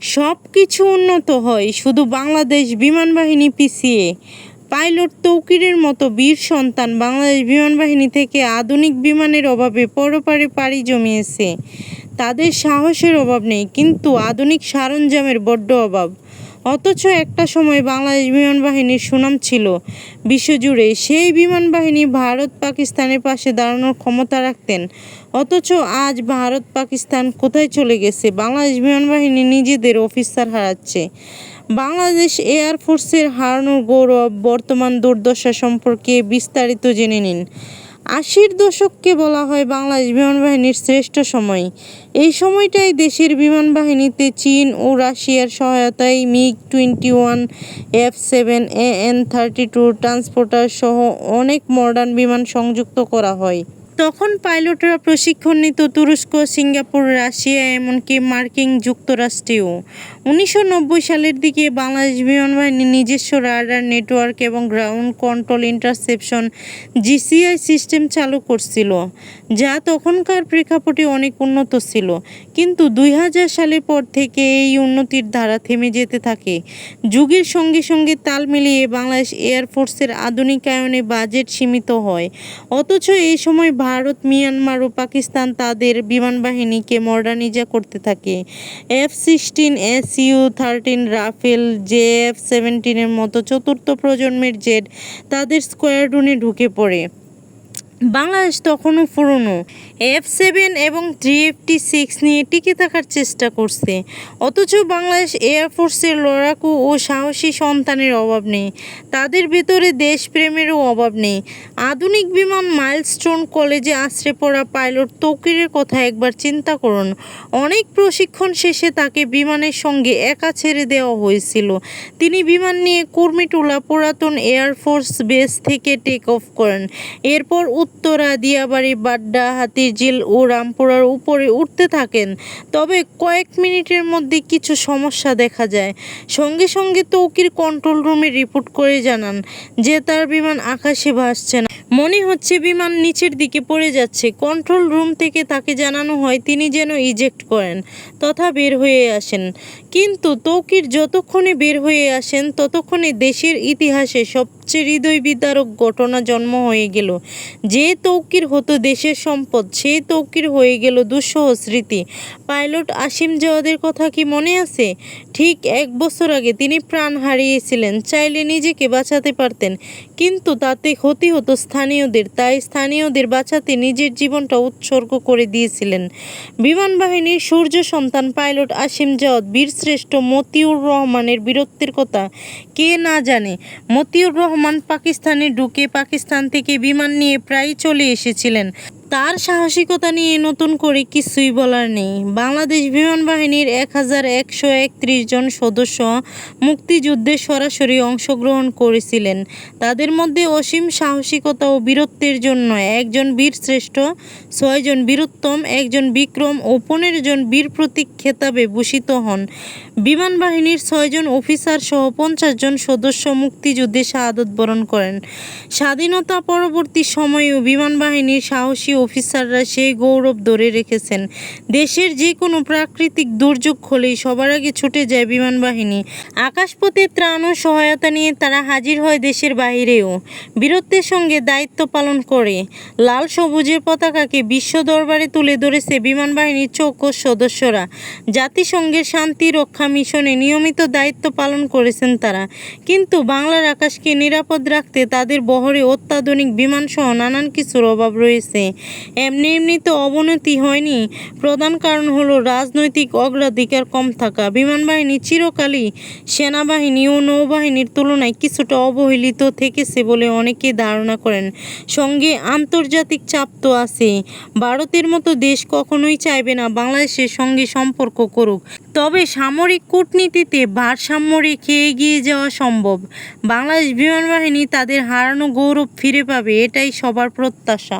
সব কিছু উন্নত হয়, শুধু বাংলাদেশ বিমান বাহিনী পিছিয়ে। পাইলট তৌকিরের মতো বীর সন্তান বাংলাদেশ বিমান বাহিনী থেকে আধুনিক বিমানের অভাবে পরপারে পাড়ি জমিয়েছে। তাদের সাহসের অভাব নেই, কিন্তু আধুনিক সরঞ্জামের বড্ড অভাব। অথচ একটা সময় বাংলাদেশ বিমান বাহিনীর সুনাম ছিল। বিশ্বজুড়ে সেই বিমান বাহিনী ভারত পাকিস্তানের পাশে দাঁড়ানোর ক্ষমতা রাখতেন। অথচ আজ ভারত পাকিস্তান কোথায় চলে গেছে? বাংলাদেশ বিমান বাহিনী নিজেদের অফিসার হারাচ্ছে। বাংলাদেশ এয়ারফোর্সের হারানোর গৌরব বর্তমান দুর্দশা সম্পর্কে বিস্তারিত জেনে নিন। আশির দশককে বলা হয় বাংলাদেশ বিমান বাহিনীর শ্রেষ্ঠ সময়। এই সময়টাই দেশের বিমান বাহিনীতে চীন ও রাশিয়ার সহায়তায় MiG twenty one, F seven, A N thirty two, transporter সহ অনেক মডার্ন বিমান সংযুক্ত করা হয়। তখন পাইলটরা প্রশিক্ষণ নিত তুরস্ক, সিঙ্গাপুর, রাশিয়া, এমনকি মার্কিন যুক্তরাষ্ট্রেও। উনিশশো নব্বই সালের দিকে বাংলাদেশ বিমান বাহিনী নিজস্ব রাডার নেটওয়ার্ক এবং ground control interception GCI system চালু করছিল, যা তখনকার প্রেক্ষাপটে অনেক উন্নত ছিল। কিন্তু দুই হাজার সালের পর থেকে এই উন্নতির ধারা থেমে যেতে থাকে। যুগের সঙ্গে সঙ্গে তাল মিলিয়ে বাংলাদেশ এয়ারফোর্সের আধুনিকায়নে বাজেট সীমিত হয়, অথচ এই সময় ভারত, মিয়ানমার ও পাকিস্তান তাদের বিমান বাহিনীকে মডার্নিজা করতে থাকে। F sixteen S U thirteen Rafale J F সেভেন্টিনের মতো চতুর্থ প্রজন্মের জেট তাদের স্কোয়াড্রনে ঢুকে পড়ে। বাংলাদেশ তখনও পুরনো। এফ সেভেন এবং থ্রি এফটি সিক্স নিয়ে টিকে থাকার চেষ্টা করছে। অথচ বাংলাদেশ এয়ারফোর্সের লড়াকু ও সাহসী সন্তানের অভাব নেই। তাদের ভেতরে দেশপ্রেমেরও অভাব নেই। আধুনিক বিমান মাইলস্টোন কলেজে আশ্রে পড়া পাইলট তৌকিরের কথা একবার চিন্তা করুন। অনেক প্রশিক্ষণ শেষে তাকে বিমানের সঙ্গে একা ছেড়ে দেওয়া হয়েছিল। তিনি বিমান নিয়ে কুর্মিটোলা পুরাতন এয়ারফোর্স বেস থেকে টেক অফ করেন। এরপর উত্তরা, দিয়াবাড়ি বাড্ডা হাতিরঝিল ও রামপুরার উপরে উঠতে থাকেন। তবে কয়েক মিনিটের মধ্যে কিছু সমস্যা দেখা যায়। সঙ্গে সঙ্গে তৌকির কন্ট্রোল রুমে রিপোর্ট করে জানান যে তার বিমান আকাশে ভাসছে না। মনে হচ্ছে বিমান নিচের দিকে পড়ে যাচ্ছে। কন্ট্রোল রুম থেকে তাকে জানানো হয় তিনি যেন ইজেক্ট করেন, তথা বের হয়ে আসেন। কিন্তু তৌকির যতক্ষণে বের হয়ে আসেন, ততক্ষণে দেশের ইতিহাসে সবচেয়ে হৃদয় বিদারক ঘটনা জন্ম হয়ে গেল। যে তৌকির হতো দেশের সম্পদ সেই তৌকির হয়ে গেল দুঃসহ স্মৃতি। পাইলট আসিম জাওয়াদের কথা কি মনে আছে? ঠিক এক বছর আগে তিনি প্রাণ হারিয়েছিলেন, চাইলে নিজেকে বাঁচাতে পারতেন। কিন্তু তাতে ক্ষতি হতো স্থানীয়দের, তাই স্থানীয়দের বাঁচাতে নিজের জীবনটা উৎসর্গ করে দিয়েছিলেন। বিমান বাহিনীর সূর্য সন্তান পাইলট আসিম জাওয়াদ বীরশ্রেষ্ঠ মতিউর রহমানের বীরত্বের কথা কে না জানে? মতিউর রহমান পাকিস্তানে ঢুকে পাকিস্তান থেকে বিমান নিয়ে প্রায় চলে এসেছিলেন। তার সাহসিকতা নিয়ে নতুন করে কিছুই বলার নেই। বাংলাদেশ বিমান বাহিনীর এক হাজার একশো একত্রিশ জন সদস্য মুক্তিযুদ্ধে সরাসরি অংশগ্রহণ করেছিলেন। তাদের মধ্যে অসীম সাহসিকতা ও বীরত্বের জন্য একজন বীর শ্রেষ্ঠ ছয়জন বীরোত্তম, একজন বিক্রম ও পনেরো জন বীর প্রতীক খেতাবে ভূষিত হন। বিমান বাহিনীর ছয়জন অফিসার সহ পঞ্চাশ জন সদস্য মুক্তিযুদ্ধে শাহাদত বরণ করেন। স্বাধীনতা পরবর্তী সময়েও বিমান বাহিনীর সাহসী অফিসাররা সেই গৌরব ধরে রেখেছেন। দেশের যে কোনো প্রাকৃতিক দুর্যোগ হলেই সবার আগে ছুটে যায় বিমান বাহিনী। আকাশপথে ত্রাণ ও সহায়তা নিয়ে তারা হাজির হয় দেশের বাইরেও। বীরত্বের সঙ্গে দায়িত্ব পালন করে। লাল সবুজের পতাকাকে বিশ্ব দরবারে তুলে ধরেছে বিমান বাহিনীর চৌকস সদস্যরা। জাতিসংঘের শান্তি রক্ষা মিশনে নিয়মিত দায়িত্ব পালন করেছেন তারা। কিন্তু বাংলার আকাশকে নিরাপদ রাখতে তাদের বহরে অত্যাধুনিক বিমানসহ নানান কিছুর অভাব রয়েছে। এমনি এমনি তো অবনতি হয়নি। প্রধান কারণ হলো রাজনৈতিক অগ্রাধিকার কম থাকা। বিমান বাহিনী চিরকালই সেনাবাহিনী ও নৌবাহিনীর তুলনায় কিছুটা অবহেলিত থেকেছে বলে অনেকে ধারণা করেন। সঙ্গে আন্তর্জাতিক চাপ তো আছে ভারতের মতো দেশ কখনোই চাইবে না বাংলাদেশের সঙ্গে সম্পর্ক করুক। তবে সামরিক কূটনীতিতে ভারসাম্য রেখে এগিয়ে যাওয়া সম্ভব। বাংলাদেশ বিমান বাহিনী তাদের হারানো গৌরব ফিরে পাবে, এটাই সবার প্রত্যাশা।